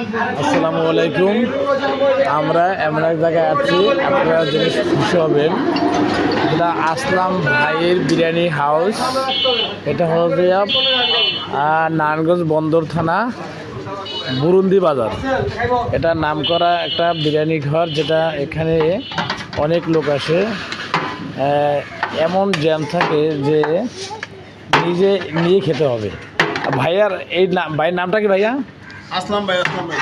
আসসালামু আলাইকুম। আমরা এমন এক জায়গায় আছি, আপনারা জিনিস খুশি হবেন। এটা আসলাম ভাইয়ের বিরিয়ানি হাউস। এটা হলো নারায়ণগঞ্জ বন্দর থানা, বুরুন্দি বাজার। এটা নাম করা একটা বিরিয়ানি ঘর, যেটা এখানে অনেক লোক আসে। এমন জ্যাম থাকে যে নিজে নিয়ে খেতে হবে। ভাইয়ার এই ভাইয়ের নামটা কি ভাইয়া? আসলাম ভাই আসলাম ভাই।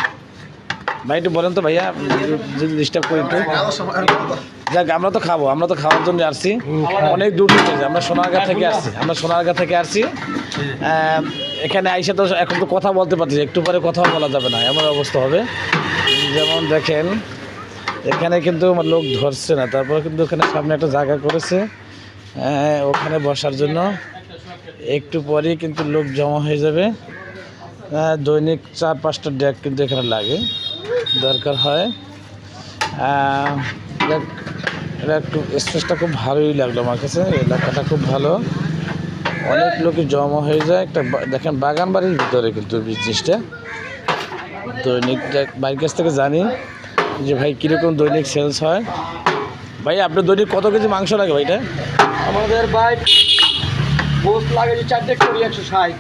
ভাই, একটু বলেন তো ভাইয়া, যদি ডিস্টার্ব করি একটু। যাক, আমরা তো খাব, আমরা তো খাওয়ার জন্য আসছি। অনেক দূর থেকে আমরা সোনারগাঁ থেকে আসছি, আমরা সোনারগাঁ থেকে আসছি। এখানে আইসা তো এখন তো কথা বলতে পারছি একটু পরে কথাও বলা যাবে না, এমন অবস্থা হবে। যেমন দেখেন, এখানে কিন্তু লোক ধরছে না, তারপর কিন্তু ওখানে সামনে একটা জায়গা করেছে। ওখানে বসার জন্য। একটু পরেই কিন্তু লোক জমা হয়ে যাবে। দৈনিক চার পাঁচটা ডেক কিন্তু এখানে লাগে দরকার হয়। এটা একটু স্পেসটা খুব ভালোই লাগল আমার কাছে এলাকাটা খুব ভালো। অনেক লোকই জমা হয়ে যায় একটা দেখেন বাগান বাড়ির ভিতরে কিন্তু বিজনেসটা দৈনিক বাড়ির কাছ থেকে জানি যে ভাই কীরকম দৈনিক সেলস হয়। ভাই আপনার দৈনিক কত কেজি মাংস লাগে ভাইটা আমাদের বাইক গোস লাগে যে চারটে করি একশো ষাট।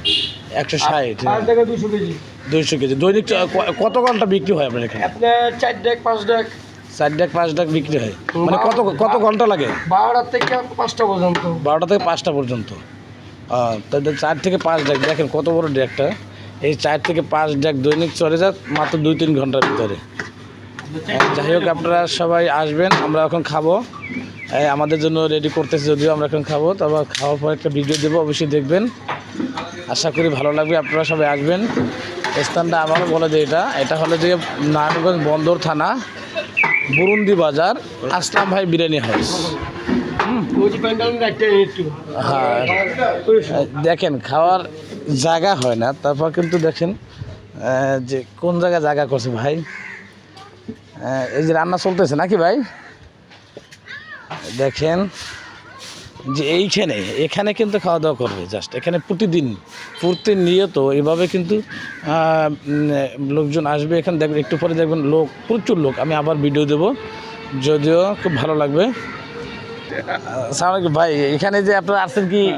একশো ষাট পাঁচ থেকে দুশো কেজি। দুইশো কেজি। দৈনিক কত ঘণ্টা বিক্রি হয় আপনার এখানে? আপনার চার ডেক পাঁচ ডেক চার ডাক পাঁচ ডাক বিক্রি হয়। মানে কত কত ঘণ্টা লাগে? বারোটার থেকে পাঁচটা পর্যন্ত। বারোটা থেকে পাঁচটা পর্যন্ত। আহ, চার থেকে পাঁচ ডেক দেখেন কত বড় ডেকটা এই চার থেকে পাঁচ ডেক দৈনিক চলে যাক মাত্র দুই তিন ঘণ্টার ভিতরে। যাই হোক, আপনারা সবাই আসবেন, আমরা এখন খাব। আমাদের জন্য রেডি করতেছি, যদিও আমরা এখন খাব তারপর খাওয়ার পর একটা ভিডিও দেবো, অবশ্যই দেখবেন। আশা করি ভালো লাগবে, আপনারা সবাই আসবেন। স্থানটা আমারও বলে যে এটা। এটা হলো যে নারায়ণগঞ্জ বন্দর থানা, বুরুন্দি বাজার, আসলাম ভাই বিরিয়ানি হাউস। হ্যাঁ। দেখেন, খাওয়ার জায়গা হয় না, তারপর কিন্তু দেখেন যে কোন জায়গায় জায়গা করছে ভাই? এই যে রান্না চলতেছে নাকি ভাই? দেখেন, যে এইখানে, এখানে কিন্তু খাওয়া দাওয়া করবে জাস্ট এখানে প্রতিদিন, প্রতিনিয়ত এভাবে কিন্তু লোকজন আসবে। এখানে দেখবেন, একটু পরে দেখবেন লোক, প্রচুর লোক। আমি আবার ভিডিও দেবো, যদিও খুব ভালো লাগবে। ভাই, এখানে যে আপনারা আসছেন কি? এ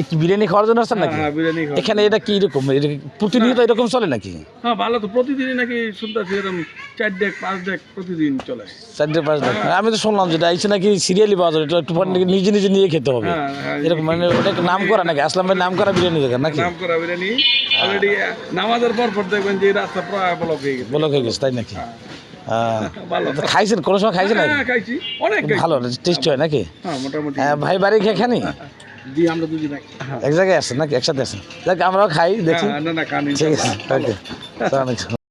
কি বিরিয়ানি খাওয়ার জন্য আসছেন নাকি? হ্যাঁ বিরিয়ানি খাওয়া এখানে এটা কি রকম এটা কি প্রতিনিয়ত এরকম চলে নাকি? হ্যাঁ ভালো তো প্রতিদিনই নাকি শুনতেছি এরকম চার ডেক পাঁচ ডেক প্রতিদিন চলে। চারটে পাঁচ লাখ আমি তো শুনলাম যেটা আইসে নাকি সিরিয়ালি পাওয়া এটা একটু নিজে নিজে নিয়ে খেতে হবে। হ্যাঁ, হ্যাঁ, এরকম মানে ওটা নাম করা নাকি? আসলাম ভাই নাম করা বিরিয়ানি দোকান নাকি? নাম করা বিরিয়ানি অলরেডি নামাজের পর পর দেখবেন যে রাস্তা প্রায় ব্লক হয়ে গেছে। বলো হয়ে গেছে তাই নাকি? খাইছেন? কোনো সময় খাইছেন নাকি? হ্যাঁ অনেক ভালো টেস্ট হয় নাকি? হ্যাঁ হ্যাঁ, ভাই বাড়ি খেয়ে খানি এক জায়গায় আসেন নাকি? একসাথে আসেন? দেখ আমরাও খাই দেখি। হ্যাঁ, না না কানি ঠিক আছে ওকে।